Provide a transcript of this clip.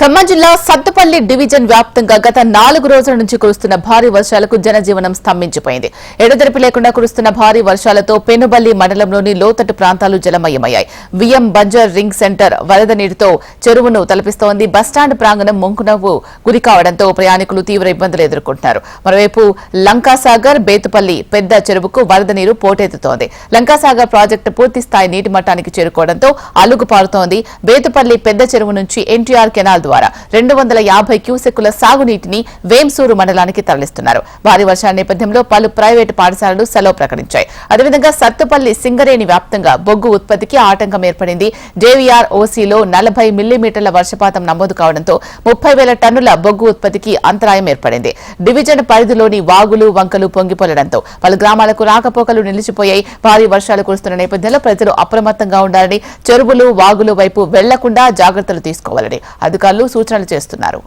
ఖమ్మం జిల్లా సత్తుపల్లి డివిజన్ వ్యాప్తంగా గత నాలుగు రోజుల నుంచి కురుస్తున్న భారీ వర్షాలకు జనజీవనం స్తంభించిపోయింది. ఎడతెరిపి లేకుండా కురుస్తున్న భారీ వర్షాలతో పెనుబల్లి మండలంలోని లోతట్టు ప్రాంతాలు జలమయమయ్యాయి. విఎం బంజర్ రింగ్ సెంటర్ వరద నీటితో చెరువును తలపిస్తోంది. బస్టాండ్ ప్రాంగణం ముంకునవ్వు గురి కావడంతో ప్రయాణికులు తీవ్ర ఇబ్బందులు ఎదుర్కొంటున్నారు. మరోవైపు లంకాసాగర్ బేతుపల్లి పెద్ద చెరువుకు వరద నీరు పోటెత్తుతోంది. లంకాసాగర్ ప్రాజెక్టు పూర్తి స్థాయి నీటి మట్టానికి చేరుకోవడంతో అలుగు పారుతోంది. బేతుపల్లి పెద్ద చెరువు నుంచి ఎన్టీఆర్ కెనాల్ ద్వారా రెండు వందల యాభై క్యూసెక్కుల సాగునీటిని వేంసూరు మండలానికి తరలిస్తున్నారు. భారీ వర్షాల నేపథ్యంలో పలు ప్రైవేటు పాఠశాలలు సెలవు ప్రకటించాయి. అదేవిధంగా సత్తుపల్లి సింగరేణి వ్యాప్తంగా బొగ్గు ఉత్పత్తికి ఆటంకం ఏర్పడింది. జేవీఆర్ ఓసీలో నలభై మిల్లీమీటర్ల వర్షపాతం నమోదు కావడంతో ముప్పై వేల టన్నుల బొగ్గు ఉత్పత్తికి అంతరాయం ఏర్పడింది. డివిజన్ పరిధిలోని వాగులు వంకలు పొంగిపొలడంతో పలు గ్రామాలకు రాకపోకలు నిలిచిపోయాయి. భారీ వర్షాలు కురుస్తున్న నేపథ్యంలో ప్రజలు అప్రమత్తంగా ఉండాలని చెరువులు వాగులు వైపు వెళ్ళకుండా జాగ్రత్తలు తీసుకోవాలని అధికారులు సూచనలు చేస్తున్నారు.